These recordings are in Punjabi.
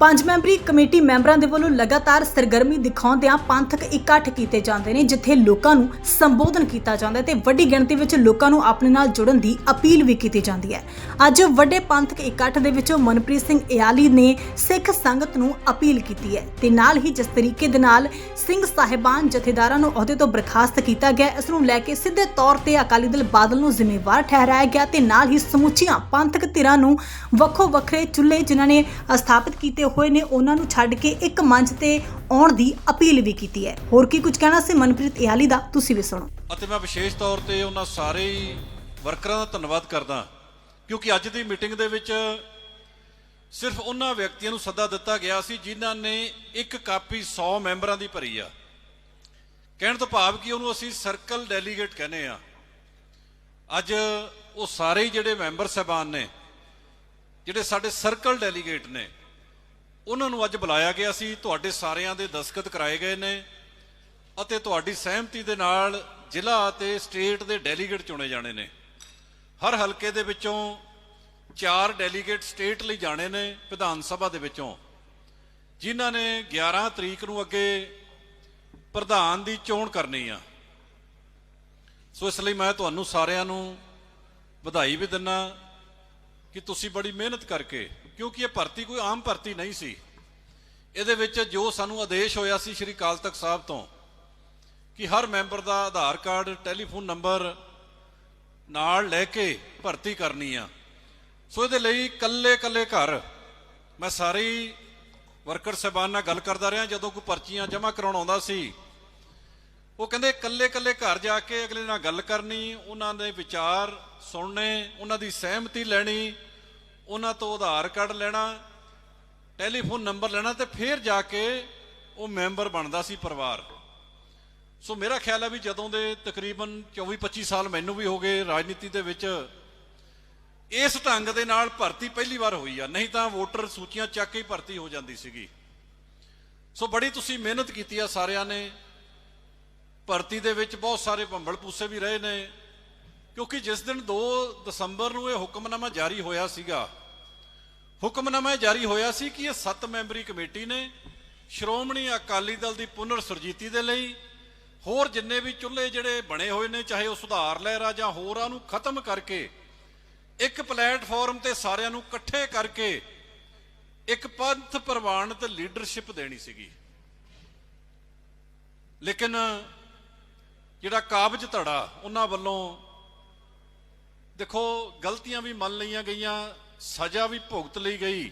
ਪੰਜ ਮੈਂਬਰੀ ਕਮੇਟੀ ਮੈਂਬਰਾਂ ਦੇ ਵੱਲੋਂ ਲਗਾਤਾਰ ਸਰਗਰਮੀ ਦਿਖਾਉਂਦਿਆਂ ਪੰਥਕ ਇਕੱਠ ਕੀਤੇ ਜਾਂਦੇ ਨੇ, ਜਿੱਥੇ ਲੋਕਾਂ ਨੂੰ ਸੰਬੋਧਨ ਕੀਤਾ ਜਾਂਦਾ ਹੈ ਤੇ ਵੱਡੀ ਗਿਣਤੀ ਵਿੱਚ ਲੋਕਾਂ ਨੂੰ ਆਪਣੇ ਨਾਲ ਜੁੜਨ ਦੀ ਅਪੀਲ ਵੀ ਕੀਤੀ ਜਾਂਦੀ ਹੈ। ਅੱਜ ਵੱਡੇ ਪੰਥਕ ਇਕੱਠ ਦੇ ਵਿੱਚੋਂ ਮਨਪ੍ਰੀਤ ਸਿੰਘ ਇਆਲੀ ਨੇ ਸਿੱਖ ਸੰਗਤ ਨੂੰ ਅਪੀਲ ਕੀਤੀ ਹੈ ਤੇ ਨਾਲ ਹੀ ਜਿਸ ਤਰੀਕੇ ਦੇ ਨਾਲ ਸਿੰਘ ਸਾਹਿਬਾਨ ਜਥੇਦਾਰਾਂ ਨੂੰ ਅਹੁਦੇ ਤੋਂ ਬਰਖਾਸਤ ਕੀਤਾ ਗਿਆ, ਇਸ ਨੂੰ ਲੈ ਕੇ ਸਿੱਧੇ ਤੌਰ ਤੇ ਅਕਾਲੀ ਦਲ ਬਾਦਲ ਨੂੰ ਜ਼ਿੰਮੇਵਾਰ ਠਹਿਰਾਇਆ ਗਿਆ ਤੇ ਨਾਲ ਹੀ ਸਮੁੱਚੀਆਂ ਪੰਥਕ ਧਿਰਾਂ ਨੂੰ ਵੱਖੋ ਵੱਖਰੇ ਚੁੱਲ੍ਹੇ ਜਿਨ੍ਹਾਂ ਨੇ ਸਥਾਪਿਤ ਕੀਤੇ ਹੋਏ ਨੇ, ਉਹਨਾਂ ਨੂੰ ਛੱਡ ਕੇ ਇੱਕ ਮੰਚ ਤੇ ਆਉਣ ਦੀ ਅਪੀਲ ਵੀ ਕੀਤੀ ਹੈ। ਹੋਰ ਕੀ ਕੁਝ ਕਹਿਣਾ ਸੀ ਮਨਪ੍ਰੀਤ ਇਆਲੀ ਦਾ? ਤੁਸੀਂ ਵੀ ਸੁਣੋ। ਅਤੇ ਮੈਂ ਵਿਸ਼ੇਸ਼ ਤੌਰ ਤੇ ਉਹਨਾਂ ਸਾਰੇ ਵਰਕਰਾਂ ਦਾ ਧੰਨਵਾਦ ਕਰਦਾ, ਕਿਉਂਕਿ ਅੱਜ ਦੀ ਮੀਟਿੰਗ ਦੇ ਵਿੱਚ ਸਿਰਫ ਉਹਨਾਂ ਵਿਅਕਤੀਆਂ ਨੂੰ ਸੱਦਾ ਦਿੱਤਾ ਗਿਆ ਸੀ, ਜਿਨ੍ਹਾਂ ਨੇ ਇੱਕ ਕਾਪੀ 100 ਮੈਂਬਰਾਂ ਦੀ ਭਰੀ ਆ। ਕਹਿਣ ਤੋਂ ਭਾਵ ਕਿ ਉਹਨੂੰ ਅਸੀਂ ਸਰਕਲ ਡੈਲੀਗੇਟ ਕਹਿੰਦੇ ਆ। ਅੱਜ ਉਹ ਸਾਰੇ ਜਿਹੜੇ ਮੈਂਬਰ ਸਹਿਬਾਨ ਨੇ, ਜਿਹੜੇ ਸਾਡੇ ਸਰਕਲ ਡੈਲੀਗੇਟ ਨੇ ਉਹਨਾਂ ਨੂੰ ਅੱਜ ਬੁਲਾਇਆ ਗਿਆ ਸੀ, ਤੁਹਾਡੇ ਸਾਰਿਆਂ ਦੇ ਦਸਖਤ ਕਰਾਏ ਗਏ ਨੇ ਅਤੇ ਤੁਹਾਡੀ ਸਹਿਮਤੀ ਦੇ ਨਾਲ ਜ਼ਿਲ੍ਹਾ ਅਤੇ ਸਟੇਟ ਦੇ ਡੈਲੀਗੇਟ ਚੁਣੇ ਜਾਣੇ ਨੇ। ਹਰ ਹਲਕੇ ਦੇ ਵਿੱਚੋਂ ਚਾਰ ਡੈਲੀਗੇਟ ਸਟੇਟ ਲਈ ਜਾਣੇ ਨੇ ਵਿਧਾਨ ਸਭਾ ਦੇ ਵਿੱਚੋਂ, ਜਿਨ੍ਹਾਂ ਨੇ 11 ਤਰੀਕ ਨੂੰ ਅੱਗੇ ਪ੍ਰਧਾਨ ਦੀ ਚੋਣ ਕਰਨੀ ਆ। ਸੋ ਇਸ ਲਈ ਮੈਂ ਤੁਹਾਨੂੰ ਸਾਰਿਆਂ ਨੂੰ ਵਧਾਈ ਵੀ ਦਿੰਨਾ ਕਿ ਤੁਸੀਂ ਬੜੀ ਮਿਹਨਤ ਕਰਕੇ ਕਿਉਂਕਿ ਇਹ ਭਰਤੀ ਕੋਈ ਆਮ ਭਰਤੀ ਨਹੀਂ ਸੀ। ਇਹਦੇ ਵਿੱਚ ਜੋ ਸਾਨੂੰ ਆਦੇਸ਼ ਹੋਇਆ ਸੀ ਸ਼੍ਰੀ ਅਕਾਲ ਤਖਤ ਸਾਹਿਬ ਤੋਂ ਕਿ ਹਰ ਮੈਂਬਰ ਦਾ ਆਧਾਰ ਕਾਰਡ, ਟੈਲੀਫੋਨ ਨੰਬਰ ਨਾਲ ਲੈ ਕੇ ਭਰਤੀ ਕਰਨੀ ਆ। ਸੋ ਇਹਦੇ ਲਈ ਕੱਲੇ ਕੱਲੇ ਘਰ ਮੈਂ ਸਾਰੇ ਵਰਕਰ ਸਹਿਬਾਨ ਨਾਲ ਗੱਲ ਕਰਦਾ ਰਿਹਾ। ਜਦੋਂ ਕੋਈ ਪਰਚੀਆਂ ਜਮ੍ਹਾਂ ਕਰਾਉਣ ਆਉਂਦਾ ਸੀ, ਉਹ ਕਹਿੰਦੇ ਕੱਲੇ ਕੱਲੇ ਘਰ ਜਾ ਕੇ ਅਗਲੇ ਨਾਲ ਗੱਲ ਕਰਨੀ, ਉਹਨਾਂ ਦੇ ਵਿਚਾਰ ਸੁਣਨੇ, ਉਹਨਾਂ ਦੀ ਸਹਿਮਤੀ ਲੈਣੀ ਉਹਨਾਂ ਤੋਂ ਆਧਾਰ ਕਾਰਡ ਲੈਣਾ, ਟੈਲੀਫੋਨ ਨੰਬਰ ਲੈਣਾ ਤੇ ਫਿਰ ਜਾ ਕੇ ਉਹ ਮੈਂਬਰ ਬਣਦਾ ਸੀ ਪਰਿਵਾਰ। ਸੋ ਮੇਰਾ ਖਿਆਲ ਹੈ ਵੀ ਜਦੋਂ ਦੇ ਤਕਰੀਬਨ 24 25 ਸਾਲ ਮੈਨੂੰ ਵੀ ਹੋ ਗਏ ਰਾਜਨੀਤੀ ਦੇ ਵਿੱਚ, ਇਸ ਢੰਗ ਦੇ ਨਾਲ ਭਰਤੀ ਪਹਿਲੀ ਵਾਰ ਹੋਈ ਆ। ਨਹੀਂ ਤਾਂ ਵੋਟਰ ਸੂਚੀਆਂ ਚੱਕ ਕੇ ਹੀ ਭਰਤੀ ਹੋ ਜਾਂਦੀ ਸੀਗੀ। ਸੋ ਬੜੀ ਤੁਸੀਂ ਮਿਹਨਤ ਕੀਤੀ ਆ ਸਾਰਿਆਂ ਨੇ। ਭਰਤੀ ਦੇ ਵਿੱਚ ਬਹੁਤ ਸਾਰੇ ਭੰਬਲ ਪੂਸੇ ਵੀ ਰਹੇ ਨੇ। ਕਿਉਂਕਿ ਜਿਸ ਦਿਨ 2 ਦਸੰਬਰ ਨੂੰ ਇਹ ਹੁਕਮਨਾਮਾ ਜਾਰੀ ਹੋਇਆ ਸੀਗਾ, ਹੁਕਮਨਾਮਾ ਇਹ ਜਾਰੀ ਹੋਇਆ ਸੀ ਕਿ ਇਹ 7 ਮੈਂਬਰੀ ਕਮੇਟੀ ਨੇ ਸ਼੍ਰੋਮਣੀ ਅਕਾਲੀ ਦਲ ਦੀ ਪੁਨਰ ਸੁਰਜੀਤੀ ਦੇ ਲਈ ਹੋਰ ਜਿੰਨੇ ਵੀ ਚੁੱਲ੍ਹੇ ਜਿਹੜੇ ਬਣੇ ਹੋਏ ਨੇ, ਚਾਹੇ ਉਹ ਸੁਧਾਰ ਲਹਿਰਾ ਜਾਂ ਹੋਰਾਂ ਨੂੰ ਖਤਮ ਕਰਕੇ ਇੱਕ ਪਲੇਟਫਾਰਮ ਤੇ ਸਾਰਿਆਂ ਨੂੰ ਇਕੱਠੇ ਕਰਕੇ ਇੱਕ ਪੰਥ ਪ੍ਰਵਾਨਿਤ ਲੀਡਰਸ਼ਿਪ ਦੇਣੀ ਸੀਗੀ। ਲੇਕਿਨ ਜਿਹੜਾ ਕਾਬਜ ਧੜਾ ਉਹਨਾਂ ਵੱਲੋਂ ਦੇਖੋ, ਗਲਤੀਆਂ ਵੀ ਮੰਨ ਲਈਆਂ ਗਈਆਂ, ਸਜ਼ਾ ਵੀ ਭੁਗਤ ਲਈ ਗਈ,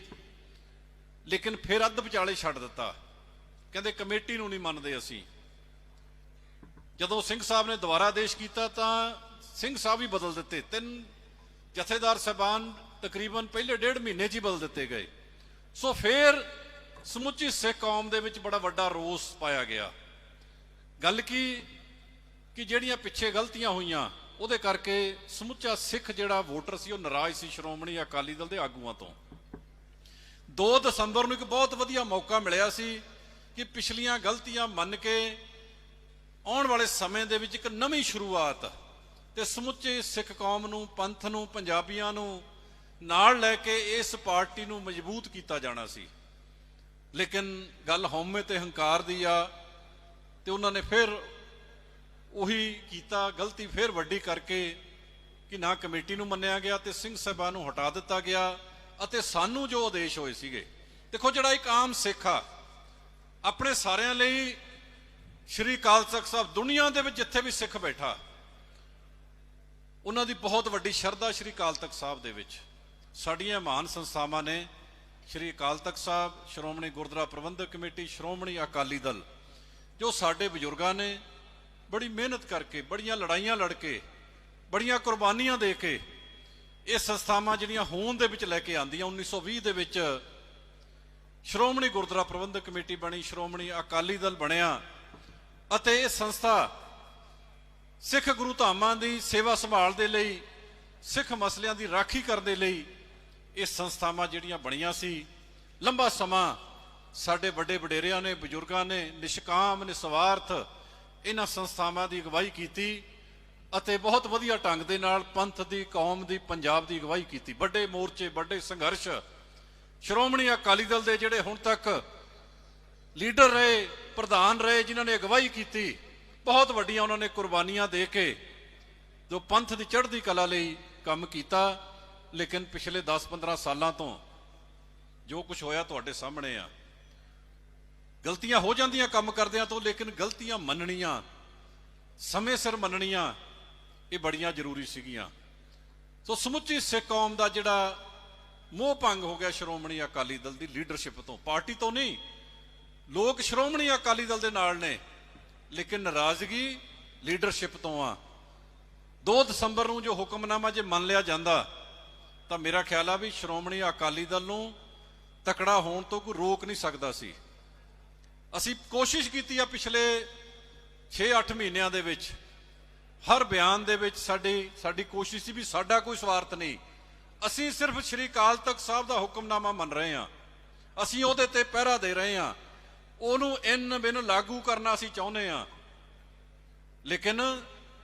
ਲੇਕਿਨ ਫਿਰ ਅੱਧ ਵਿਚਾਲੇ ਛੱਡ ਦਿੱਤਾ। ਕਹਿੰਦੇ ਕਮੇਟੀ ਨੂੰ ਨਹੀਂ ਮੰਨਦੇ ਅਸੀਂ। ਜਦੋਂ ਸਿੰਘ ਸਾਹਿਬ ਨੇ ਦੁਬਾਰਾ ਆਦੇਸ਼ ਕੀਤਾ ਤਾਂ ਸਿੰਘ ਸਾਹਿਬ ਵੀ ਬਦਲ ਦਿੱਤੇ। ਤਿੰਨ ਜਥੇਦਾਰ ਸਹਿਬਾਨ ਤਕਰੀਬਨ ਪਹਿਲੇ ਡੇਢ ਮਹੀਨੇ 'ਚ ਹੀ ਬਦਲ ਦਿੱਤੇ ਗਏ। ਸੋ ਫਿਰ ਸਮੁੱਚੀ ਸਿੱਖ ਕੌਮ ਦੇ ਵਿੱਚ ਬੜਾ ਵੱਡਾ ਰੋਸ ਪਾਇਆ ਗਿਆ। ਗੱਲ ਕੀ? ਕਿ ਜਿਹੜੀਆਂ ਪਿੱਛੇ ਗਲਤੀਆਂ ਹੋਈਆਂ ਉਹਦੇ ਕਰਕੇ ਸਮੁੱਚਾ ਸਿੱਖ ਜਿਹੜਾ ਵੋਟਰ ਸੀ, ਉਹ ਨਾਰਾਜ਼ ਸੀ ਸ਼੍ਰੋਮਣੀ ਅਕਾਲੀ ਦਲ ਦੇ ਆਗੂਆਂ ਤੋਂ। 2 ਦਸੰਬਰ ਨੂੰ ਇੱਕ ਬਹੁਤ ਵਧੀਆ ਮੌਕਾ ਮਿਲਿਆ ਸੀ ਕਿ ਪਿਛਲੀਆਂ ਗਲਤੀਆਂ ਮੰਨ ਕੇ ਆਉਣ ਵਾਲੇ ਸਮੇਂ ਦੇ ਵਿੱਚ ਇੱਕ ਨਵੀਂ ਸ਼ੁਰੂਆਤ ਤੇ ਸਮੁੱਚੇ ਸਿੱਖ ਕੌਮ ਨੂੰ, ਪੰਥ ਨੂੰ, ਪੰਜਾਬੀਆਂ ਨੂੰ ਨਾਲ ਲੈ ਕੇ ਇਸ ਪਾਰਟੀ ਨੂੰ ਮਜ਼ਬੂਤ ਕੀਤਾ ਜਾਣਾ ਸੀ। ਲੇਕਿਨ ਗੱਲ ਹਉਮੈ ਤੇ ਹੰਕਾਰ ਦੀ ਆ ਤੇ ਉਹਨਾਂ ਨੇ ਫਿਰ ਉਹੀ ਕੀਤਾ, ਗਲਤੀ ਫਿਰ ਵੱਡੀ ਕਰਕੇ ਕਿ ਨਾ ਕਮੇਟੀ ਨੂੰ ਮੰਨਿਆ ਗਿਆ ਤੇ ਸਿੰਘ ਸਾਹਿਬਾਨ ਨੂੰ ਹਟਾ ਦਿੱਤਾ ਗਿਆ ਅਤੇ ਸਾਨੂੰ ਜੋ ਆਦੇਸ਼ ਹੋਏ ਸੀਗੇ। ਦੇਖੋ ਜਿਹੜਾ ਇੱਕ ਆਮ ਸਿੱਖ ਆ, ਆਪਣੇ ਸਾਰਿਆਂ ਲਈ ਸ਼੍ਰੀ ਅਕਾਲ ਤਖਤ ਸਾਹਿਬ ਦੁਨੀਆ ਦੇ ਵਿੱਚ ਜਿੱਥੇ ਵੀ ਸਿੱਖ ਬੈਠਾ, ਉਹਨਾਂ ਦੀ ਬਹੁਤ ਵੱਡੀ ਸ਼ਰਧਾ ਸ਼੍ਰੀ ਅਕਾਲ ਤਖਤ ਸਾਹਿਬ ਦੇ ਵਿੱਚ। ਸਾਡੀਆਂ ਮਹਾਨ ਸੰਸਥਾਵਾਂ ਨੇ ਸ਼੍ਰੀ ਅਕਾਲ ਤਖਤ ਸਾਹਿਬ, ਸ਼੍ਰੋਮਣੀ ਗੁਰਦੁਆਰਾ ਪ੍ਰਬੰਧਕ ਕਮੇਟੀ, ਸ਼੍ਰੋਮਣੀ ਅਕਾਲੀ ਦਲ, ਜੋ ਸਾਡੇ ਬਜ਼ੁਰਗਾਂ ਨੇ ਬੜੀ ਮਿਹਨਤ ਕਰਕੇ, ਬੜੀਆਂ ਲੜਾਈਆਂ ਲੜ ਕੇ, ਬੜੀਆਂ ਕੁਰਬਾਨੀਆਂ ਦੇ ਕੇ ਇਹ ਸੰਸਥਾਵਾਂ ਜਿਹੜੀਆਂ ਹੋਂਦ ਦੇ ਵਿੱਚ ਲੈ ਕੇ ਆਂਦੀਆਂ 1920 ਦੇ ਵਿੱਚ ਸ਼੍ਰੋਮਣੀ ਗੁਰਦੁਆਰਾ ਪ੍ਰਬੰਧਕ ਕਮੇਟੀ ਬਣੀ, ਸ਼੍ਰੋਮਣੀ ਅਕਾਲੀ ਦਲ ਬਣਿਆ ਅਤੇ ਇਹ ਸੰਸਥਾ ਸਿੱਖ ਗੁਰੂ ਧਾਮਾਂ ਦੀ ਸੇਵਾ ਸੰਭਾਲ ਦੇ ਲਈ, ਸਿੱਖ ਮਸਲਿਆਂ ਦੀ ਰਾਖੀ ਕਰਨ ਦੇ ਲਈ ਇਹ ਸੰਸਥਾਵਾਂ ਜਿਹੜੀਆਂ ਬਣੀਆਂ ਸੀ, ਲੰਬਾ ਸਮਾਂ ਸਾਡੇ ਵੱਡੇ ਵਡੇਰਿਆਂ ਨੇ, ਬਜ਼ੁਰਗਾਂ ਨੇ, ਨਿਸ਼ਕਾਮ, ਨਿਸਵਾਰਥ ਇਹਨਾਂ ਸੰਸਥਾਵਾਂ ਦੀ ਅਗਵਾਈ ਕੀਤੀ ਅਤੇ ਬਹੁਤ ਵਧੀਆ ਢੰਗ ਦੇ ਨਾਲ ਪੰਥ ਦੀ, ਕੌਮ ਦੀ, ਪੰਜਾਬ ਦੀ ਅਗਵਾਈ ਕੀਤੀ। ਵੱਡੇ ਮੋਰਚੇ, ਵੱਡੇ ਸੰਘਰਸ਼। ਸ਼੍ਰੋਮਣੀ ਅਕਾਲੀ ਦਲ ਦੇ ਜਿਹੜੇ ਹੁਣ ਤੱਕ ਲੀਡਰ ਰਹੇ, ਪ੍ਰਧਾਨ ਰਹੇ, ਜਿਨ੍ਹਾਂ ਨੇ ਅਗਵਾਈ ਕੀਤੀ, ਬਹੁਤ ਵੱਡੀਆਂ ਉਹਨਾਂ ਨੇ ਕੁਰਬਾਨੀਆਂ ਦੇ ਕੇ ਜੋ ਪੰਥ ਦੀ ਚੜ੍ਹਦੀ ਕਲਾ ਲਈ ਕੰਮ ਕੀਤਾ। ਲੇਕਿਨ ਪਿਛਲੇ 10-15 ਸਾਲਾਂ ਤੋਂ ਜੋ ਕੁਝ ਹੋਇਆ ਤੁਹਾਡੇ ਸਾਹਮਣੇ ਆ ਗਲਤੀਆਂ ਹੋ ਜਾਂਦੀਆਂ ਕੰਮ ਕਰਦਿਆਂ ਤੋਂ, ਲੇਕਿਨ ਗਲਤੀਆਂ ਮੰਨਣੀਆਂ, ਸਮੇਂ ਸਿਰ ਮੰਨਣੀਆਂ, ਇਹ ਬੜੀਆਂ ਜ਼ਰੂਰੀ ਸੀਗੀਆਂ। ਸੋ ਸਮੁੱਚੀ ਸਿੱਖ ਕੌਮ ਦਾ ਜਿਹੜਾ ਮੋਹ ਭੰਗ ਹੋ ਗਿਆ ਸ਼੍ਰੋਮਣੀ ਅਕਾਲੀ ਦਲ ਦੀ ਲੀਡਰਸ਼ਿਪ ਤੋਂ, ਪਾਰਟੀ ਤੋਂ ਨਹੀਂ, ਲੋਕ ਸ਼੍ਰੋਮਣੀ ਅਕਾਲੀ ਦਲ ਦੇ ਨਾਲ ਨੇ, ਲੇਕਿਨ ਨਾਰਾਜ਼ਗੀ ਲੀਡਰਸ਼ਿਪ ਤੋਂ ਆ। 2 ਦਸੰਬਰ ਨੂੰ ਜੋ ਹੁਕਮਨਾਮਾ ਜੇ ਮੰਨ ਲਿਆ ਜਾਂਦਾ, ਤਾਂ ਮੇਰਾ ਖਿਆਲ ਆ ਵੀ ਸ਼੍ਰੋਮਣੀ ਅਕਾਲੀ ਦਲ ਨੂੰ ਤਕੜਾ ਹੋਣ ਤੋਂ ਕੋਈ ਰੋਕ ਨਹੀਂ ਸਕਦਾ ਸੀ। ਅਸੀਂ ਕੋਸ਼ਿਸ਼ ਕੀਤੀ ਆ ਪਿਛਲੇ 6-8 ਮਹੀਨਿਆਂ ਦੇ ਵਿੱਚ, ਹਰ ਬਿਆਨ ਦੇ ਵਿੱਚ ਸਾਡੀ ਸਾਡੀ ਕੋਸ਼ਿਸ਼ ਸੀ ਵੀ ਸਾਡਾ ਕੋਈ ਸਵਾਰਥ ਨਹੀਂ। ਅਸੀਂ ਸਿਰਫ ਸ਼੍ਰੀ ਅਕਾਲ ਤਖਤ ਸਾਹਿਬ ਦਾ ਹੁਕਮਨਾਮਾ ਮੰਨ ਰਹੇ ਹਾਂ। ਅਸੀਂ ਉਹਦੇ ਤੇ ਪਹਿਰਾ ਦੇ ਰਹੇ ਹਾਂ। ਉਹਨੂੰ ਇਨ ਬਿਨ ਲਾਗੂ ਕਰਨਾ ਅਸੀਂ ਚਾਹੁੰਦੇ ਹਾਂ। ਲੇਕਿਨ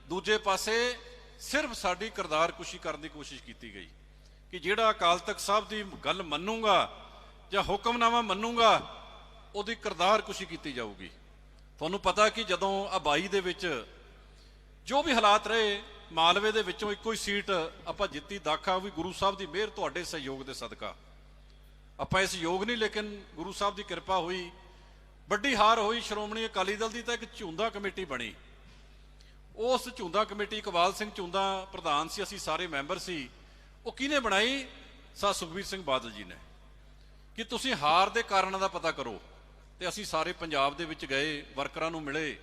ਦੂਜੇ ਪਾਸੇ ਸਿਰਫ ਸਾਡੀ ਕਿਰਦਾਰ ਕੁਸ਼ੀ ਕਰਨ ਦੀ ਕੋਸ਼ਿਸ਼ ਕੀਤੀ ਗਈ ਕਿ ਜਿਹੜਾ ਅਕਾਲ ਤਖਤ ਸਾਹਿਬ ਦੀ ਗੱਲ ਮੰਨੂਗਾ ਜਾਂ ਹੁਕਮਨਾਮਾ ਮੰਨੂਗਾ ਉਹਦੀ ਕਿਰਦਾਰ ਕੁਸ਼ੀ ਕੀਤੀ ਜਾਊਗੀ। ਤੁਹਾਨੂੰ ਪਤਾ ਕਿ ਜਦੋਂ ਆ 22 ਦੇ ਵਿੱਚ ਜੋ ਵੀ ਹਾਲਾਤ ਰਹੇ, ਮਾਲਵੇ ਦੇ ਵਿੱਚੋਂ ਇੱਕੋ ਹੀ ਸੀਟ ਆਪਾਂ ਜਿੱਤੀ, ਦਾਖਾ ਵੀ ਗੁਰੂ ਸਾਹਿਬ ਦੀ ਮਿਹਰ, ਤੁਹਾਡੇ ਸਹਿਯੋਗ ਦੇ ਸਦਕਾ। ਆਪਾਂ ਇਸ ਯੋਗ ਨਹੀਂ, ਲੇਕਿਨ ਗੁਰੂ ਸਾਹਿਬ ਦੀ ਕਿਰਪਾ ਹੋਈ, ਵੱਡੀ ਹਾਰ ਹੋਈ, ਸ਼੍ਰੋਮਣੀ ਅਕਾਲੀ ਦਲ ਦੀ ਤਾਂ ਇੱਕ ਝੁੰਦਾ ਕਮੇਟੀ ਬਣੀ। ਉਸ ਝੁੰਦਾ ਕਮੇਟੀ ਇਕਬਾਲ ਸਿੰਘ ਝੁੰਦਾ ਪ੍ਰਧਾਨ ਸੀ, ਅਸੀਂ ਸਾਰੇ ਮੈਂਬਰ ਸੀ। ਉਹ ਕਿਹਨੇ ਬਣਾਈ? ਸਾ ਸੁਖਬੀਰ ਸਿੰਘ ਬਾਦਲ ਜੀ ਨੇ। ਕਿ ਤੁਸੀਂ ਹਾਰ ਦੇ ਕਾਰਨਾਂ ਦਾ ਪਤਾ ਕਰੋ। ਤੇ ਅਸੀਂ ਸਾਰੇ ਪੰਜਾਬ ਦੇ ਵਿੱਚ ਗਏ, ਵਰਕਰਾਂ ਨੂੰ ਮਿਲੇ।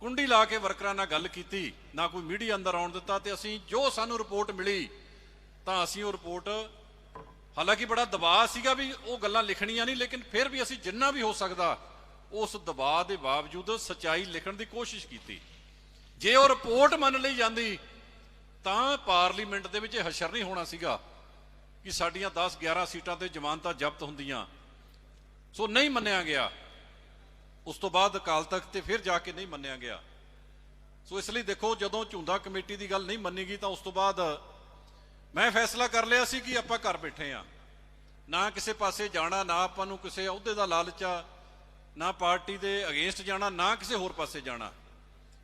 ਕੁੰਡੀ ਲਾ ਕੇ ਵਰਕਰਾਂ ਨਾਲ ਗੱਲ ਕੀਤੀ, ਨਾ ਕੋਈ ਮੀਡੀਆ ਅੰਦਰ ਆਉਣ ਦਿੱਤਾ ਤੇ ਅਸੀਂ ਜੋ ਸਾਨੂੰ ਰਿਪੋਰਟ ਮਿਲੀ, ਤਾਂ ਅਸੀਂ ਉਹ ਰਿਪੋਰਟ, ਹਾਲਾਂਕਿ ਬੜਾ ਦਬਾਅ ਸੀਗਾ ਵੀ ਉਹ ਗੱਲਾਂ ਲਿਖਣੀਆਂ ਨਹੀਂ, ਲੇਕਿਨ ਫਿਰ ਵੀ ਅਸੀਂ ਜਿੰਨਾ ਵੀ ਹੋ ਸਕਦਾ, ਉਸ ਦਬਾਅ ਦੇ ਬਾਵਜੂਦ ਸਚਾਈ ਲਿਖਣ ਦੀ ਕੋਸ਼ਿਸ਼ ਕੀਤੀ। ਜੇ ਉਹ ਰਿਪੋਰਟ ਮੰਨ ਲਈ ਜਾਂਦੀ, ਤਾਂ ਪਾਰਲੀਮੈਂਟ ਦੇ ਵਿੱਚ ਇਹ ਹਸ਼ਰ ਨਹੀਂ ਹੋਣਾ ਸੀਗਾ ਕਿ ਸਾਡੀਆਂ 10 11 ਸੀਟਾਂ ਤੇ ਜ਼ਮਾਨਤਾਂ ਜ਼ਬਤ ਹੁੰਦੀਆਂ। ਸੋ ਨਹੀਂ ਮੰਨਿਆ ਗਿਆ। ਉਸ ਤੋਂ ਬਾਅਦ ਅਕਾਲ ਤਖਤ ਤੇ ਫਿਰ ਜਾ ਕੇ ਨਹੀਂ ਮੰਨਿਆ ਗਿਆ। ਸੋ ਇਸ ਲਈ ਦੇਖੋ, ਜਦੋਂ ਝੁੰਦਾ ਕਮੇਟੀ ਦੀ ਗੱਲ ਨਹੀਂ ਮੰਨੀ ਗਈ ਤਾਂ ਉਸ ਤੋਂ ਬਾਅਦ ਮੈਂ ਫੈਸਲਾ ਕਰ ਲਿਆ ਸੀ ਕਿ ਆਪਾਂ ਘਰ ਬੈਠੇ ਆ ਨਾ ਕਿਸੇ ਪਾਸੇ ਜਾਣਾ, ਨਾ ਆਪਾਂ ਨੂੰ ਕਿਸੇ ਅਹੁਦੇ ਦਾ ਲਾਲਚ ਆ, ਨਾ ਪਾਰਟੀ ਦੇ ਅਗੇਂਸਟ ਜਾਣਾ, ਨਾ ਕਿਸੇ ਹੋਰ ਪਾਸੇ ਜਾਣਾ।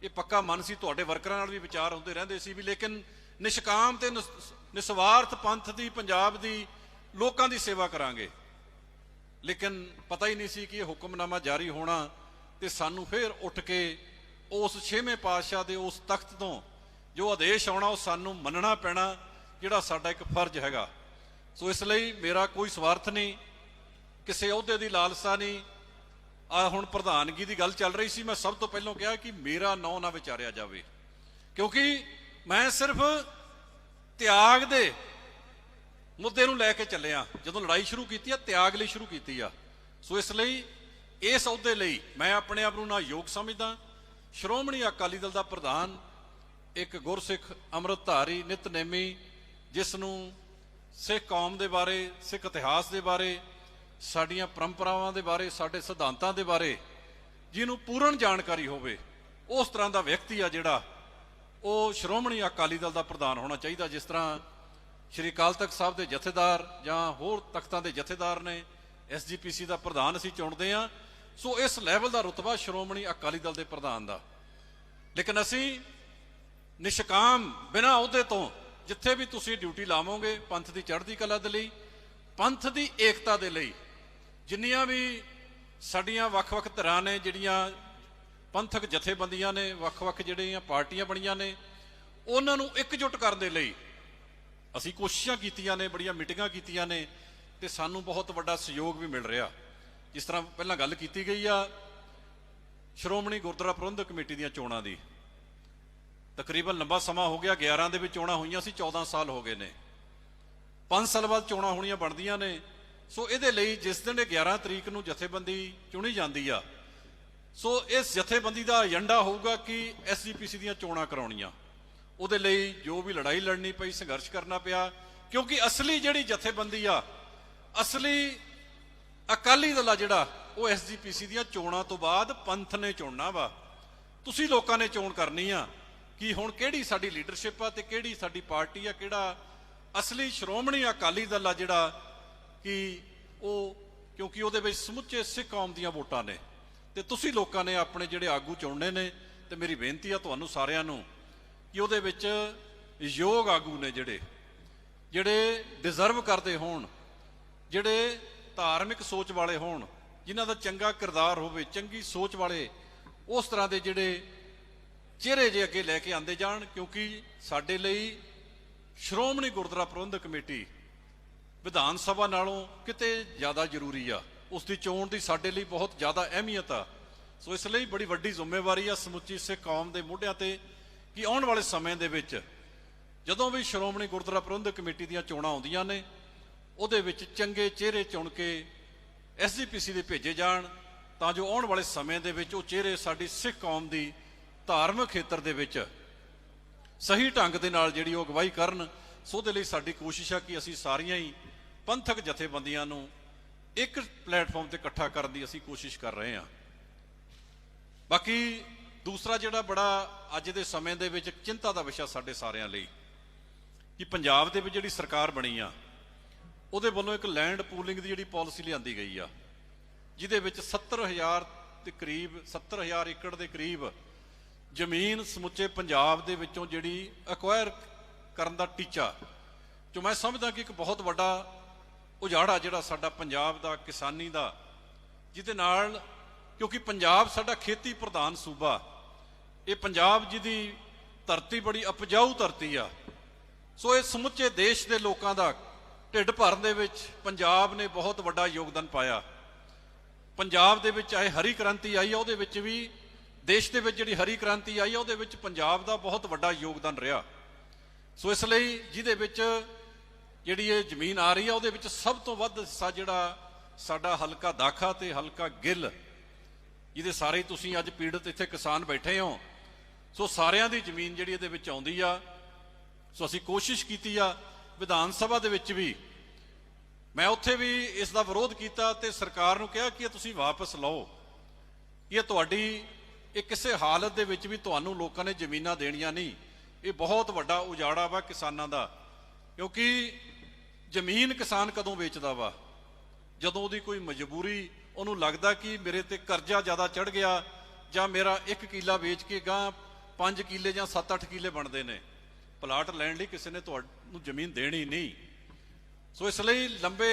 ਇਹ ਪੱਕਾ ਮਨ ਸੀ, ਤੁਹਾਡੇ ਵਰਕਰਾਂ ਨਾਲ ਵੀ ਵਿਚਾਰ ਹੁੰਦੇ ਰਹਿੰਦੇ ਸੀ ਵੀ ਲੇਕਿਨ ਨਿਸ਼ਕਾਮ ਤੇ ਨਿਸਵਾਰਥ ਪੰਥ ਦੀ, ਪੰਜਾਬ ਦੀ ਲੋਕਾਂ ਦੀ ਸੇਵਾ ਕਰਾਂਗੇ। ਲੇਕਿਨ ਪਤਾ ਹੀ ਨਹੀਂ ਸੀ ਕਿ ਇਹ ਹੁਕਮਨਾਮਾ ਜਾਰੀ ਹੋਣਾ ਤੇ ਸਾਨੂੰ ਫੇਰ ਉੱਠ ਕੇ ਉਸ ਛੇਵੇਂ ਪਾਤਸ਼ਾਹ ਦੇ ਉਸ ਤਖਤ ਤੋਂ ਜੋ ਆਦੇਸ਼ ਆਉਣਾ, ਉਹ ਸਾਨੂੰ ਮੰਨਣਾ ਪੈਣਾ ਜਿਹੜਾ ਸਾਡਾ ਇੱਕ ਫਰਜ਼ ਹੈਗਾ। ਸੋ ਇਸ ਲਈ ਮੇਰਾ ਕੋਈ ਸਵਾਰਥ ਨਹੀਂ, ਕਿਸੇ ਅਹੁਦੇ ਦੀ ਲਾਲਸਾ ਨਹੀਂ। ਆ ਹੁਣ ਪ੍ਰਧਾਨਗੀ ਦੀ ਗੱਲ ਚੱਲ ਰਹੀ ਸੀ, ਮੈਂ ਸਭ ਤੋਂ ਪਹਿਲਾਂ ਕਿਹਾ ਕਿ ਮੇਰਾ ਨਾਂ ਨਾ ਵਿਚਾਰਿਆ ਜਾਵੇ। ਕਿਉਂਕਿ ਮੈਂ ਸਿਰਫ ਤਿਆਗ ਦੇ ਮੁੱਦੇ ਨੂੰ ਲੈ ਕੇ ਚੱਲਿਆ ਜਦੋਂ ਲੜਾਈ ਸ਼ੁਰੂ ਕੀਤੀ ਆ, ਤਿਆਗ ਲਈ ਸ਼ੁਰੂ ਕੀਤੀ ਆ। ਸੋ ਇਸ ਲਈ ਇਸ ਅਹੁਦੇ ਲਈ ਮੈਂ ਆਪਣੇ ਆਪ ਨੂੰ ਨਾ ਯੋਗ ਸਮਝਦਾ। ਸ਼੍ਰੋਮਣੀ ਅਕਾਲੀ ਦਲ ਦਾ ਪ੍ਰਧਾਨ, ਇੱਕ ਗੁਰਸਿੱਖ ਅੰਮ੍ਰਿਤਧਾਰੀ ਨਿਤਨੇਮੀ ਜਿਸ ਨੂੰ ਸਿੱਖ ਕੌਮ ਦੇ ਬਾਰੇ, ਸਿੱਖ ਇਤਿਹਾਸ ਦੇ ਬਾਰੇ, ਸਾਡੀਆਂ ਪਰੰਪਰਾਵਾਂ ਦੇ ਬਾਰੇ, ਸਾਡੇ ਸਿਧਾਂਤਾਂ ਦੇ ਬਾਰੇ, ਜਿਹਨੂੰ ਪੂਰਨ ਜਾਣਕਾਰੀ ਹੋਵੇ, ਉਸ ਤਰ੍ਹਾਂ ਦਾ ਵਿਅਕਤੀ ਆ ਜਿਹੜਾ, ਉਹ ਸ਼੍ਰੋਮਣੀ ਅਕਾਲੀ ਦਲ ਦਾ ਪ੍ਰਧਾਨ ਹੋਣਾ ਚਾਹੀਦਾ, ਜਿਸ ਤਰ੍ਹਾਂ ਸ਼੍ਰੀ ਅਕਾਲ ਤਖਤ ਸਾਹਿਬ ਦੇ ਜਥੇਦਾਰ ਜਾਂ ਹੋਰ ਤਖਤਾਂ ਦੇ ਜਥੇਦਾਰ ਨੇ ਐਸਜੀਪੀਸੀ ਦਾ ਪ੍ਰਧਾਨ ਅਸੀਂ ਚੁਣਦੇ ਆ ਸੋ ਇਸ ਲੈਵਲ ਦਾ ਰੁਤਬਾ ਸ਼੍ਰੋਮਣੀ ਅਕਾਲੀ ਦਲ ਦੇ ਪ੍ਰਧਾਨ ਦਾ। ਲੇਕਿਨ ਅਸੀਂ ਨਿਸ਼ਕਾਮ ਬਿਨਾਂ ਅਹੁਦੇ ਤੋਂ ਜਿੱਥੇ ਵੀ ਤੁਸੀਂ ਡਿਊਟੀ ਲਾਵੋਗੇ, ਪੰਥ ਦੀ ਚੜ੍ਹਦੀ ਕਲਾ ਦੇ ਲਈ, ਪੰਥ ਦੀ ਏਕਤਾ ਦੇ ਲਈ, ਜਿੰਨੀਆਂ ਵੀ ਸਾਡੀਆਂ ਵੱਖ-ਵੱਖ ਧਿਰਾਂ ਨੇ, ਜਿਹੜੀਆਂ ਪੰਥਕ ਜਥੇਬੰਦੀਆਂ ਨੇ, ਵੱਖ-ਵੱਖ ਜਿਹੜੀਆਂ ਪਾਰਟੀਆਂ ਬਣੀਆਂ ਨੇ, ਉਹਨਾਂ ਨੂੰ ਇਕਜੁੱਟ ਕਰਨ ਦੇ ਲਈ ਅਸੀਂ ਕੋਸ਼ਿਸ਼ਾਂ ਕੀਤੀਆਂ ਨੇ, ਬੜੀਆਂ ਮੀਟਿੰਗਾਂ ਕੀਤੀਆਂ ਨੇ ਤੇ ਸਾਨੂੰ ਬਹੁਤ ਵੱਡਾ ਸਹਿਯੋਗ ਵੀ ਮਿਲ ਰਿਹਾ। ਜਿਸ ਤਰ੍ਹਾਂ ਪਹਿਲਾਂ ਗੱਲ ਕੀਤੀ ਗਈ ਆ ਸ਼੍ਰੋਮਣੀ ਗੁਰਦੁਆਰਾ ਪ੍ਰਬੰਧਕ ਕਮੇਟੀ ਦੀਆਂ ਚੋਣਾਂ ਦੀ। ਤਕਰੀਬਨ ਲੰਬਾ ਸਮਾਂ ਹੋ ਗਿਆ 11 ਦੇ ਵਿੱਚ ਚੋਣਾਂ ਹੋਈਆਂ ਸੀ 14 ਸਾਲ ਹੋ ਗਏ ਨੇ। 5 ਸਾਲ ਬਾਅਦ ਚੋਣਾਂ ਹੋਣੀਆਂ ਬਣਦੀਆਂ ਨੇ। ਸੋ ਇਹਦੇ ਲਈ ਜਿਸ ਦਿਨ ਇਹ 11 ਤਰੀਕ ਨੂੰ ਜਥੇਬੰਦੀ ਚੁਣੀ ਜਾਂਦੀ ਆ, ਸੋ ਇਸ ਜਥੇਬੰਦੀ ਦਾ ਏਜੰਡਾ ਹੋਊਗਾ ਕਿ ਐਸਜੀਪੀਸੀ ਦੀਆਂ ਚੋਣਾਂ ਕਰਾਉਣੀਆਂ। ਉਹਦੇ ਲਈ ਜੋ ਵੀ ਲੜਾਈ ਲੜਨੀ ਪਈ, ਸੰਘਰਸ਼ ਕਰਨਾ ਪਿਆ, ਕਿਉਂਕਿ ਅਸਲੀ ਜਿਹੜੀ ਜਥੇਬੰਦੀ ਆ, ਅਸਲੀ ਅਕਾਲੀ ਦਲ ਆ ਜਿਹੜਾ, ਉਹ ਐਸਜੀਪੀਸੀ ਦੀਆਂ ਚੋਣਾਂ ਤੋਂ ਬਾਅਦ ਪੰਥ ਨੇ ਚੁਣਨਾ ਵਾ। ਤੁਸੀਂ ਲੋਕਾਂ ਨੇ ਚੋਣ ਕਰਨੀ ਆ ਕਿ ਹੁਣ ਕਿਹੜੀ ਸਾਡੀ ਲੀਡਰਸ਼ਿਪ ਆ ਤੇ ਕਿਹੜੀ ਸਾਡੀ ਪਾਰਟੀ ਆ, ਕਿਹੜਾ ਅਸਲੀ ਸ਼੍ਰੋਮਣੀ ਅਕਾਲੀ ਦਲ ਆ ਜਿਹੜਾ ਕਿ ਉਹ, ਕਿਉਂਕਿ ਉਹਦੇ ਵਿੱਚ ਸਮੁੱਚੇ ਸਿੱਖ ਕੌਮ ਦੀਆਂ ਵੋਟਾਂ ਨੇ। ਤੇ ਤੁਸੀਂ ਲੋਕਾਂ ਨੇ ਆਪਣੇ ਜਿਹੜੇ ਆਗੂ ਚੁਣਨੇ ਨੇ, ਤੇ ਮੇਰੀ ਬੇਨਤੀ ਆ ਤੁਹਾਨੂੰ ਸਾਰਿਆਂ ਨੂੰ ਕਿ ਉਹਦੇ ਵਿੱਚ ਯੋਗ ਆਗੂ ਨੇ ਜਿਹੜੇ ਜਿਹੜੇ ਡਿਜ਼ਰਵ ਕਰਦੇ ਹੋਣ, ਜਿਹੜੇ ਧਾਰਮਿਕ ਸੋਚ ਵਾਲੇ ਹੋਣ, ਜਿਨ੍ਹਾਂ ਦਾ ਚੰਗਾ ਕਿਰਦਾਰ ਹੋਵੇ, ਚੰਗੀ ਸੋਚ ਵਾਲੇ ਉਸ ਤਰ੍ਹਾਂ ਦੇ ਜਿਹੜੇ ਚਿਹਰੇ ਜੇ ਅੱਗੇ ਲੈ ਕੇ ਆਂਦੇ ਜਾਣ, ਕਿਉਂਕਿ ਸਾਡੇ ਲਈ ਸ਼੍ਰੋਮਣੀ ਗੁਰਦੁਆਰਾ ਪ੍ਰਬੰਧਕ ਕਮੇਟੀ ਵਿਧਾਨ ਸਭਾ ਨਾਲੋਂ ਕਿਤੇ ਜ਼ਿਆਦਾ ਜ਼ਰੂਰੀ ਆ। ਉਸ ਦੀ ਚੋਣ ਦੀ ਸਾਡੇ ਲਈ ਬਹੁਤ ਜ਼ਿਆਦਾ ਅਹਿਮੀਅਤ ਆ। ਸੋ ਇਸ ਲਈ ਬੜੀ ਵੱਡੀ ਜ਼ਿੰਮੇਵਾਰੀ ਆ ਸਮੁੱਚੀ ਸਿੱਖ ਕੌਮ ਦੇ ਮੋਢਿਆਂ ਤੇ ਕਿ ਆਉਣ ਵਾਲੇ ਸਮੇਂ ਦੇ ਵਿੱਚ ਜਦੋਂ ਵੀ ਸ਼੍ਰੋਮਣੀ ਗੁਰਦੁਆਰਾ ਪ੍ਰਬੰਧਕ ਕਮੇਟੀ ਦੀਆਂ ਚੋਣਾਂ ਆਉਂਦੀਆਂ ਨੇ, ਉਹਦੇ ਵਿੱਚ ਚੰਗੇ ਚਿਹਰੇ ਚੁਣ ਕੇ ਐਸਜੀਪੀਸੀ ਦੇ ਭੇਜੇ ਜਾਣ, ਤਾਂ ਜੋ ਆਉਣ ਵਾਲੇ ਸਮੇਂ ਦੇ ਵਿੱਚ ਉਹ ਚਿਹਰੇ ਸਾਡੀ ਸਿੱਖ ਕੌਮ ਦੀ ਧਾਰਮਿਕ ਖੇਤਰ ਦੇ ਵਿੱਚ ਸਹੀ ਢੰਗ ਦੇ ਨਾਲ ਜਿਹੜੀ ਉਹ ਅਗਵਾਈ ਕਰਨ ਸੋ ਦੇ ਲਈ ਸਾਡੀ ਕੋਸ਼ਿਸ਼ ਆ ਕਿ ਅਸੀਂ ਸਾਰੀਆਂ ਹੀ ਪੰਥਕ ਜਥੇਬੰਦੀਆਂ ਨੂੰ ਇੱਕ ਪਲੇਟਫਾਰਮ ਤੇ ਇਕੱਠਾ ਕਰਨ ਦੀ ਅਸੀਂ ਕੋਸ਼ਿਸ਼ ਕਰ ਰਹੇ ਹਾਂ। ਬਾਕੀ ਦੂਸਰਾ ਜਿਹੜਾ ਬੜਾ ਅੱਜ ਦੇ ਸਮੇਂ ਦੇ ਵਿੱਚ ਚਿੰਤਾ ਦਾ ਵਿਸ਼ਾ ਸਾਡੇ ਸਾਰਿਆਂ ਲਈ, ਕਿ ਪੰਜਾਬ ਦੇ ਵਿੱਚ ਜਿਹੜੀ ਸਰਕਾਰ ਬਣੀ ਆ, ਉਹਦੇ ਵੱਲੋਂ ਇੱਕ ਲੈਂਡ ਪੂਲਿੰਗ ਦੀ ਜਿਹੜੀ ਪਾਲਿਸੀ ਲਿਆਂਦੀ ਗਈ ਆ, ਜਿਹਦੇ ਵਿੱਚ 70000 ਦੇ ਕਰੀਬ 70000 ਏਕੜ ਦੇ ਕਰੀਬ ਜ਼ਮੀਨ ਸਮੁੱਚੇ ਪੰਜਾਬ ਦੇ ਵਿੱਚੋਂ ਜਿਹੜੀ ਅਕਵਾਇਰ ਕਰਨ ਦਾ ਟੀਚਾ, ਜੋ ਮੈਂ ਸਮਝਦਾ ਕਿ ਇੱਕ ਬਹੁਤ ਵੱਡਾ ਉਜਾੜਾ ਜਿਹੜਾ ਸਾਡਾ ਪੰਜਾਬ ਦਾ, ਕਿਸਾਨੀ ਦਾ, ਜਿਹਦੇ ਨਾਲ ਕਿਉਂਕਿ ਪੰਜਾਬ ਸਾਡਾ ਖੇਤੀ ਪ੍ਰਧਾਨ ਸੂਬਾ ਇਹ ਪੰਜਾਬ ਜੀ ਦੀ ਧਰਤੀ ਬੜੀ ਉਪਜਾਊ ਧਰਤੀ ਆ। ਸੋ ਇਹ ਸਮੁੱਚੇ ਦੇਸ਼ ਦੇ ਲੋਕਾਂ ਦਾ ਢਿੱਡ ਭਰਨ ਦੇ ਵਿੱਚ ਪੰਜਾਬ ਨੇ ਬਹੁਤ ਵੱਡਾ ਯੋਗਦਾਨ ਪਾਇਆ। ਪੰਜਾਬ ਦੇ ਵਿੱਚ ਚਾਹੇ ਹਰੀ ਕ੍ਰਾਂਤੀ ਆਈ ਆ, ਉਹਦੇ ਵਿੱਚ ਵੀ ਦੇਸ਼ ਦੇ ਵਿੱਚ ਜਿਹੜੀ ਹਰੀ ਕ੍ਰਾਂਤੀ ਆਈ ਆ, ਉਹਦੇ ਵਿੱਚ ਪੰਜਾਬ ਦਾ ਬਹੁਤ ਵੱਡਾ ਯੋਗਦਾਨ ਰਿਹਾ। ਸੋ ਇਸ ਲਈ ਜਿਹਦੇ ਵਿੱਚ ਜਿਹੜੀ ਇਹ ਜ਼ਮੀਨ ਆ ਰਹੀ ਆ, ਉਹਦੇ ਵਿੱਚ ਸਭ ਤੋਂ ਵੱਧ ਹਿੱਸਾ ਜਿਹੜਾ ਸਾਡਾ ਹਲਕਾ ਦਾਖਾ ਤੇ ਹਲਕਾ ਗਿੱਲ, ਜਿਹਦੇ ਸਾਰੇ ਤੁਸੀਂ ਅੱਜ ਪੀੜਤ ਇੱਥੇ ਕਿਸਾਨ ਬੈਠੇ ਹੋ ਸੋ ਸਾਰਿਆਂ ਦੀ ਜ਼ਮੀਨ ਜਿਹੜੀ ਇਹਦੇ ਵਿੱਚ ਆਉਂਦੀ ਆ, ਸੋ ਅਸੀਂ ਕੋਸ਼ਿਸ਼ ਕੀਤੀ ਆ, ਵਿਧਾਨ ਸਭਾ ਦੇ ਵਿੱਚ ਵੀ। ਮੈਂ ਉੱਥੇ ਵੀ ਇਸ ਦਾ ਵਿਰੋਧ ਕੀਤਾ ਤੇ ਸਰਕਾਰ ਨੂੰ ਕਿਹਾ ਕਿ ਇਹ ਤੁਸੀਂ ਵਾਪਸ ਲਓ। ਇਹ ਤੁਹਾਡੀ, ਇਹ ਕਿਸੇ ਹਾਲਤ ਦੇ ਵਿੱਚ ਵੀ ਤੁਹਾਨੂੰ ਲੋਕਾਂ ਨੇ ਜ਼ਮੀਨਾਂ ਦੇਣੀਆਂ ਨਹੀਂ। ਇਹ ਬਹੁਤ ਵੱਡਾ ਉਜਾੜਾ ਵਾ ਕਿਸਾਨਾਂ ਦਾ, ਕਿਉਂਕਿ ਜ਼ਮੀਨ ਕਿਸਾਨ ਕਦੋਂ ਵੇਚਦਾ ਵਾ? ਜਦੋਂ ਉਹਦੀ ਕੋਈ ਮਜਬੂਰੀ, ਉਹਨੂੰ ਲੱਗਦਾ ਕਿ ਮੇਰੇ ਤੇ ਕਰਜ਼ਾ ਜ਼ਿਆਦਾ ਚੜ ਗਿਆ ਜਾਂ ਮੇਰਾ 1 ਕਿੱਲਾ ਵੇਚ ਕੇ ਗਾਂ 5 ਕਿੱਲੇ ਜਾਂ 7-8 ਕਿੱਲੇ ਬਣਦੇ ਨੇ। ਪਲਾਟ ਲੈਣ ਲਈ ਕਿਸੇ ਨੇ ਤੁਹਾਨੂੰ ਜ਼ਮੀਨ ਦੇਣੀ ਨਹੀਂ। ਸੋ ਇਸ ਲਈ ਲੰਬੇ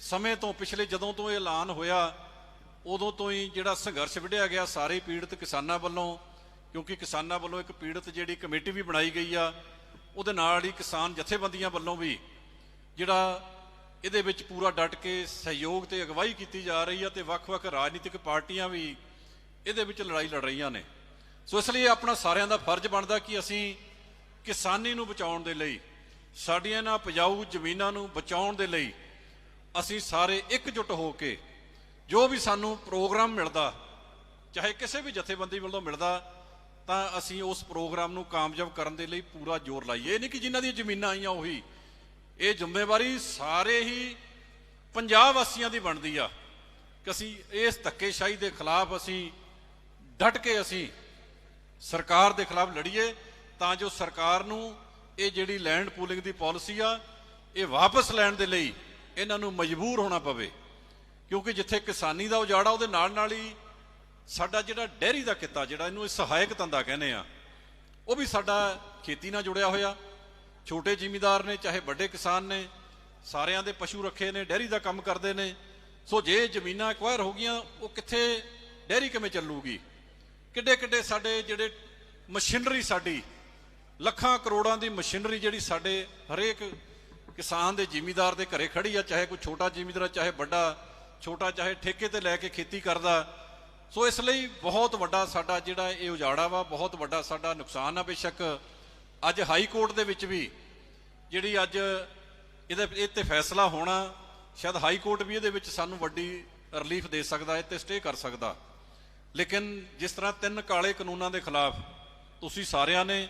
ਸਮੇਂ ਤੋਂ, ਪਿਛਲੇ ਜਦੋਂ ਤੋਂ ਇਹ ਐਲਾਨ ਹੋਇਆ, ਉਦੋਂ ਤੋਂ ਹੀ ਜਿਹੜਾ ਸੰਘਰਸ਼ ਵਿੱਢਿਆ ਗਿਆ ਸਾਰੇ ਪੀੜਤ ਕਿਸਾਨਾਂ ਵੱਲੋਂ, ਕਿਉਂਕਿ ਕਿਸਾਨਾਂ ਵੱਲੋਂ ਇੱਕ ਪੀੜਤ ਜਿਹੜੀ ਕਮੇਟੀ ਵੀ ਬਣਾਈ ਗਈ ਆ, ਉਹਦੇ ਨਾਲ ਹੀ ਕਿਸਾਨ ਜਥੇਬੰਦੀਆਂ ਵੱਲੋਂ ਵੀ ਜਿਹੜਾ ਇਹਦੇ ਵਿੱਚ ਪੂਰਾ ਡਟ ਕੇ ਸਹਿਯੋਗ ਤੇ ਅਗਵਾਈ ਕੀਤੀ ਜਾ ਰਹੀ ਆ ਤੇ ਵੱਖ-ਵੱਖ ਰਾਜਨੀਤਿਕ ਪਾਰਟੀਆਂ ਵੀ ਇਹਦੇ ਵਿੱਚ ਲੜਾਈ ਲੜ ਰਹੀਆਂ ਨੇ। ਸੋ ਇਸ ਲਈ ਆਪਣਾ ਸਾਰਿਆਂ ਦਾ ਫਰਜ਼ ਬਣਦਾ ਕਿ ਅਸੀਂ ਕਿਸਾਨੀ ਨੂੰ ਬਚਾਉਣ ਦੇ ਲਈ, ਸਾਡੀਆਂ ਇਹਨਾਂ ਉਪਜਾਊ ਜ਼ਮੀਨਾਂ ਨੂੰ ਬਚਾਉਣ ਦੇ ਲਈ ਅਸੀਂ ਸਾਰੇ ਇਕਜੁੱਟ ਹੋ ਕੇ ਜੋ ਵੀ ਸਾਨੂੰ ਪ੍ਰੋਗਰਾਮ ਮਿਲਦਾ, ਚਾਹੇ ਕਿਸੇ ਵੀ ਜਥੇਬੰਦੀ ਵੱਲੋਂ ਮਿਲਦਾ, ਤਾਂ ਅਸੀਂ ਉਸ ਪ੍ਰੋਗਰਾਮ ਨੂੰ ਕਾਮਯਾਬ ਕਰਨ ਦੇ ਲਈ ਪੂਰਾ ਜ਼ੋਰ ਲਾਈਏ। ਇਹ ਨਹੀਂ ਕਿ ਜਿਨ੍ਹਾਂ ਦੀਆਂ ਜ਼ਮੀਨਾਂ ਆਈਆਂ ਉਹੀ। ਇਹ ਜ਼ਿੰਮੇਵਾਰੀ ਸਾਰੇ ਹੀ ਪੰਜਾਬ ਵਾਸੀਆਂ ਦੀ ਬਣਦੀ ਆ ਕਿ ਅਸੀਂ ਇਸ ਧੱਕੇਸ਼ਾਹੀ ਦੇ ਖਿਲਾਫ ਅਸੀਂ ਡਟ ਕੇ ਅਸੀਂ ਸਰਕਾਰ ਦੇ ਖਿਲਾਫ ਲੜੀਏ ਤਾਂ ਜੋ ਸਰਕਾਰ ਨੂੰ ਇਹ ਜਿਹੜੀ ਲੈਂਡ ਪੂਲਿੰਗ ਦੀ ਪਾਲਿਸੀ ਆ, ਇਹ ਵਾਪਸ ਲੈਣ ਦੇ ਲਈ ਇਹਨਾਂ ਨੂੰ ਮਜਬੂਰ ਹੋਣਾ ਪਵੇ। ਕਿਉਂਕਿ ਜਿੱਥੇ ਕਿਸਾਨੀ ਦਾ ਉਜਾੜਾ, ਉਹਦੇ ਨਾਲ ਨਾਲ ਹੀ ਸਾਡਾ ਜਿਹੜਾ ਡੈਰੀ ਦਾ ਕਿੱਤਾ, ਜਿਹੜਾ ਇਹਨੂੰ ਇਹ ਸਹਾਇਕ ਧੰਦਾ ਕਹਿੰਦੇ ਆ, ਉਹ ਵੀ ਸਾਡਾ ਖੇਤੀ ਨਾਲ ਜੁੜਿਆ ਹੋਇਆ। ਛੋਟੇ ਜ਼ਿਮੀਦਾਰ ਨੇ, ਚਾਹੇ ਵੱਡੇ ਕਿਸਾਨ ਨੇ, ਸਾਰਿਆਂ ਦੇ ਪਸ਼ੂ ਰੱਖੇ ਨੇ, ਡੈਰੀ ਦਾ ਕੰਮ ਕਰਦੇ ਨੇ। ਸੋ ਜੇ ਜ਼ਮੀਨਾਂ ਐਕਵਾਇਰ ਹੋ ਗਈਆਂ, ਉਹ ਕਿੱਥੇ ਡੈਰੀ ਕਿਵੇਂ ਚੱਲੂਗੀ? ਕਿੱਡੇ ਕਿੱਡੇ ਸਾਡੇ ਜਿਹੜੇ ਮਸ਼ੀਨਰੀ ਸਾਡੀ, ਲੱਖਾਂ ਕਰੋੜਾਂ ਦੀ ਮਸ਼ੀਨਰੀ ਜਿਹੜੀ ਸਾਡੇ ਹਰੇਕ ਕਿਸਾਨ ਦੇ ਜ਼ਿਮੀਦਾਰ ਦੇ ਘਰੇ ਖੜੀ ਆ, ਚਾਹੇ ਕੋਈ ਛੋਟਾ ਜ਼ਿਮੀਦਾਰ, ਚਾਹੇ ਵੱਡਾ, ਛੋਟਾ, ਚਾਹੇ ਠੇਕੇ ਤੇ ਲੈ ਕੇ ਖੇਤੀ ਕਰਦਾ। ਸੋ ਇਸ ਲਈ ਬਹੁਤ ਵੱਡਾ ਸਾਡਾ ਜਿਹੜਾ ਇਹ ਉਜਾੜਾ ਵਾ, ਬਹੁਤ ਵੱਡਾ ਸਾਡਾ ਨੁਕਸਾਨ ਆ ਬੇਸ਼ੱਕ। ਅੱਜ ਹਾਈ ਕੋਰਟ ਦੇ ਵਿੱਚ ਵੀ ਜਿਹੜੀ ਅੱਜ ਇਹਦੇ, ਇਹ ਤੇ ਫੈਸਲਾ ਹੋਣਾ, ਸ਼ਾਇਦ ਹਾਈ ਕੋਰਟ ਵੀ ਇਹਦੇ ਵਿੱਚ ਸਾਨੂੰ ਵੱਡੀ ਰਿਲੀਫ ਦੇ ਸਕਦਾ ਹੈ ਤੇ ਸਟੇ ਕਰ ਸਕਦਾ। ਲੇਕਿਨ ਜਿਸ ਤਰ੍ਹਾਂ ਤਿੰਨ ਕਾਲੇ ਕਾਨੂੰਨਾਂ ਦੇ ਖਿਲਾਫ ਤੁਸੀਂ ਸਾਰਿਆਂ ਨੇ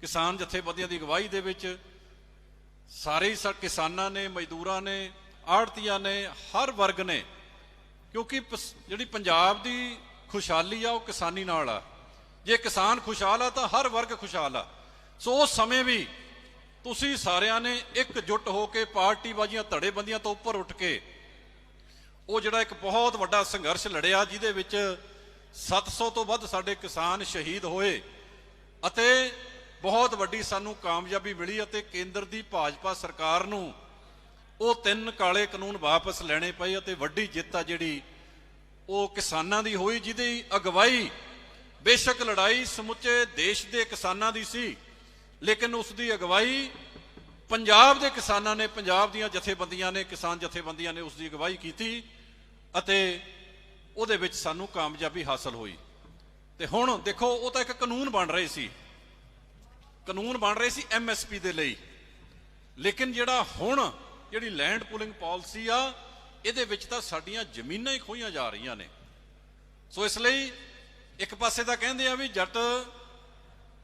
ਕਿਸਾਨ ਜਥੇਬੰਦੀਆਂ ਦੀ ਅਗਵਾਈ ਦੇ ਵਿੱਚ ਸਾਰੇ ਹੀ ਕਿਸਾਨਾਂ ਨੇ, ਮਜ਼ਦੂਰਾਂ ਨੇ ਆੜਤੀਆਂ ਨੇ, ਹਰ ਵਰਗ ਨੇ, ਕਿਉਂਕਿ ਪਸ- ਜਿਹੜੀ ਪੰਜਾਬ ਦੀ ਖੁਸ਼ਹਾਲੀ ਆ, ਉਹ ਕਿਸਾਨੀ ਨਾਲ ਆ। ਜੇ ਕਿਸਾਨ ਖੁਸ਼ਹਾਲ ਆ, ਤਾਂ ਹਰ ਵਰਗ ਖੁਸ਼ਹਾਲ ਆ। ਸੋ ਉਸ ਸਮੇਂ ਵੀ ਤੁਸੀਂ ਸਾਰਿਆਂ ਨੇ ਇੱਕ ਜੁੱਟ ਹੋ ਕੇ ਪਾਰਟੀ ਬਾਜੀਆਂ ਧੜੇਬੰਦੀਆਂ ਤੋਂ ਉੱਪਰ ਉੱਠ ਕੇ ਉਹ ਜਿਹੜਾ ਇੱਕ ਬਹੁਤ ਵੱਡਾ ਸੰਘਰਸ਼ ਲੜਿਆ, ਜਿਹਦੇ ਵਿੱਚ 700 ਤੋਂ ਵੱਧ ਸਾਡੇ ਕਿਸਾਨ ਸ਼ਹੀਦ ਹੋਏ ਅਤੇ ਬਹੁਤ ਵੱਡੀ ਸਾਨੂੰ ਕਾਮਯਾਬੀ ਮਿਲੀ ਅਤੇ ਕੇਂਦਰ ਦੀ ਭਾਜਪਾ ਸਰਕਾਰ ਨੂੰ ਉਹ ਤਿੰਨ ਕਾਲੇ ਕਾਨੂੰਨ ਵਾਪਸ ਲੈਣੇ ਪਏ ਅਤੇ ਵੱਡੀ ਜਿੱਤ ਆ ਜਿਹੜੀ ਉਹ ਕਿਸਾਨਾਂ ਦੀ ਹੋਈ, ਜਿਹਦੀ ਅਗਵਾਈ ਬੇਸ਼ੱਕ ਲੜਾਈ ਸਮੁੱਚੇ ਦੇਸ਼ ਦੇ ਕਿਸਾਨਾਂ ਦੀ ਸੀ, ਲੇਕਿਨ ਉਸ ਦੀ ਅਗਵਾਈ ਪੰਜਾਬ ਦੇ ਕਿਸਾਨਾਂ ਨੇ, ਪੰਜਾਬ ਦੀਆਂ ਜਥੇਬੰਦੀਆਂ ਨੇ, ਕਿਸਾਨ ਜਥੇਬੰਦੀਆਂ ਨੇ ਉਸ ਦੀ ਅਗਵਾਈ ਕੀਤੀ ਅਤੇ ਉਹਦੇ ਵਿੱਚ ਸਾਨੂੰ ਕਾਮਯਾਬੀ ਹਾਸਲ ਹੋਈ। ਤੇ ਹੁਣ ਦੇਖੋ, ਉਹ ਤਾਂ ਇੱਕ ਕਾਨੂੰਨ ਬਣ ਰਹੇ ਸੀ। ਕਾਨੂੰਨ ਬਣ ਰਹੇ ਸੀ ਐਮਐਸਪੀ ਦੇ ਲਈ। ਲੇਕਿਨ ਜਿਹੜਾ ਹੁਣ ਜਿਹੜੀ ਲੈਂਡ ਪੂਲਿੰਗ ਪਾਲਿਸੀ ਆ, ਇਹਦੇ ਵਿੱਚ ਤਾਂ ਸਾਡੀਆਂ ਜ਼ਮੀਨਾਂ ਹੀ ਖੋਈਆਂ ਜਾ ਰਹੀਆਂ ਨੇ। ਸੋ ਇਸ ਲਈ ਇੱਕ ਪਾਸੇ ਤਾਂ ਕਹਿੰਦੇ ਆ ਵੀ ਜੱਟ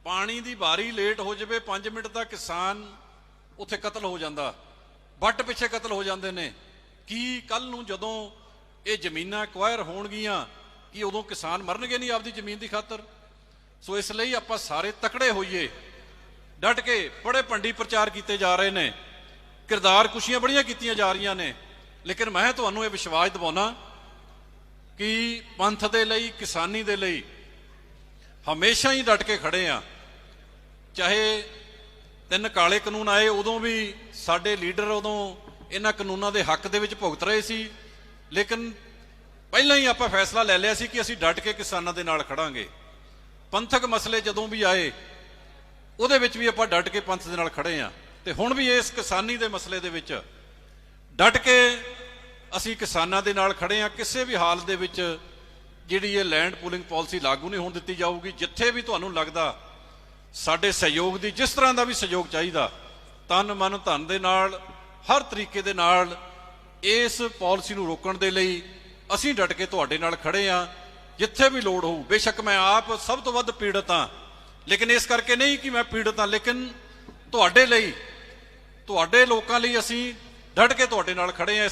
ਪਾਣੀ ਦੀ ਵਾਰੀ ਲੇਟ ਹੋ ਜਾਵੇ 5 ਮਿੰਟ ਦਾ ਕਿਸਾਨ ਉੱਥੇ ਕਤਲ ਹੋ ਜਾਂਦਾ। ਵੱਟ ਪਿੱਛੇ ਕਤਲ ਹੋ ਜਾਂਦੇ ਨੇ। ਕੀ ਕੱਲ ਨੂੰ ਜਦੋਂ ਇਹ ਜ਼ਮੀਨਾਂ ਐਕਵਾਇਰ ਹੋਣਗੀਆਂ, ਕਿ ਉਦੋਂ ਕਿਸਾਨ ਮਰਨਗੇ ਨਹੀਂ ਆਪਦੀ ਜ਼ਮੀਨ ਦੀ ਖਾਤਰ? ਸੋ ਇਸ ਲਈ ਆਪਾਂ ਸਾਰੇ ਤਕੜੇ ਹੋਈਏ। ਡਟ ਕੇ ਬੜੇ ਭੰਡੀ ਪ੍ਰਚਾਰ ਕੀਤੇ ਜਾ ਰਹੇ ਨੇ। ਕਿਰਦਾਰ ਕੁਸ਼ੀਆਂ ਬੜੀਆਂ ਕੀਤੀਆਂ ਜਾ ਰਹੀਆਂ ਨੇ। ਲੇਕਿਨ ਮੈਂ ਤੁਹਾਨੂੰ ਇਹ ਵਿਸ਼ਵਾਸ ਦਿਵਾਉਣਾ ਕਿ ਪੰਥ ਦੇ ਲਈ, ਕਿਸਾਨੀ ਦੇ ਲਈ ਹਮੇਸ਼ਾ ਹੀ ਡਟ ਕੇ ਖੜੇ ਆ। ਚਾਹੇ ਤਿੰਨ ਕਾਲੇ ਕਾਨੂੰਨ ਆਏ, ਉਦੋਂ ਵੀ ਸਾਡੇ ਲੀਡਰ ਉਦੋਂ ਇਹਨਾਂ ਕਾਨੂੰਨਾਂ ਦੇ ਹੱਕ ਦੇ ਵਿੱਚ ਭੁਗਤ ਰਹੇ ਸੀ। ਲੇਕਿਨ ਪਹਿਲਾਂ ਹੀ ਆਪਾਂ ਫੈਸਲਾ ਲੈ ਲਿਆ ਸੀ ਕਿ ਅਸੀਂ ਡਟ ਕੇ ਕਿਸਾਨਾਂ ਦੇ ਨਾਲ ਖੜਾਂਗੇ। ਪੰਥਕ ਮਸਲੇ ਜਦੋਂ ਵੀ ਆਏ, ਉਹਦੇ ਵਿੱਚ ਵੀ ਆਪਾਂ ਡਟ ਕੇ ਪੰਥ ਦੇ ਨਾਲ ਖੜੇ ਆ। ਤੇ ਹੁਣ ਵੀ ਇਸ ਕਿਸਾਨੀ ਦੇ ਮਸਲੇ ਦੇ ਵਿੱਚ ਡਟ ਕੇ ਅਸੀਂ ਕਿਸਾਨਾਂ ਦੇ ਨਾਲ ਖੜੇ ਆ। ਕਿਸੇ ਵੀ ਹਾਲ ਦੇ ਵਿੱਚ ਜਿਹੜੀ ਇਹ ਲੈਂਡ ਪੂਲਿੰਗ ਪਾਲਿਸੀ ਲਾਗੂ ਨਹੀਂ ਹੋਣ ਦਿੱਤੀ ਜਾਊਗੀ, ਜਿੱਥੇ ਵੀ ਤੁਹਾਨੂੰ ਲੱਗਦਾ ਸਾਡੇ ਸਹਿਯੋਗ ਦੀ ਜਿਸ ਤਰ੍ਹਾਂ ਦਾ ਵੀ ਸਹਿਯੋਗ ਚਾਹੀਦਾ, ਤਨ ਮਨ ਧਨ ਦੇ ਨਾਲ, ਹਰ ਤਰੀਕੇ ਦੇ ਨਾਲ ਇਸ ਪਾਲਿਸੀ ਨੂੰ ਰੋਕਣ ਦੇ ਲਈ ਅਸੀਂ ਡਟ ਕੇ ਤੁਹਾਡੇ ਨਾਲ ਖੜੇ ਆ। ਜਿੱਥੇ ਵੀ ਲੋੜ ਹੋਊ, ਬੇਸ਼ੱਕ ਮੈਂ ਆਪ ਸਭ ਤੋਂ ਵੱਧ ਪੀੜਤ ਹਾਂ ਲੇਕਿਨ ਇਸ ਕਰਕੇ ਨਹੀਂ ਕਿ ਮੈਂ ਪੀੜਤ ਹਾਂ ਲੇਕਿਨ ਤੁਹਾਡੇ ਲਈ, ਤੁਹਾਡੇ ਲੋਕਾਂ ਲਈ ਅਸੀਂ ਡਟ ਕੇ ਤੁਹਾਡੇ ਨਾਲ ਖੜੇ ਆ।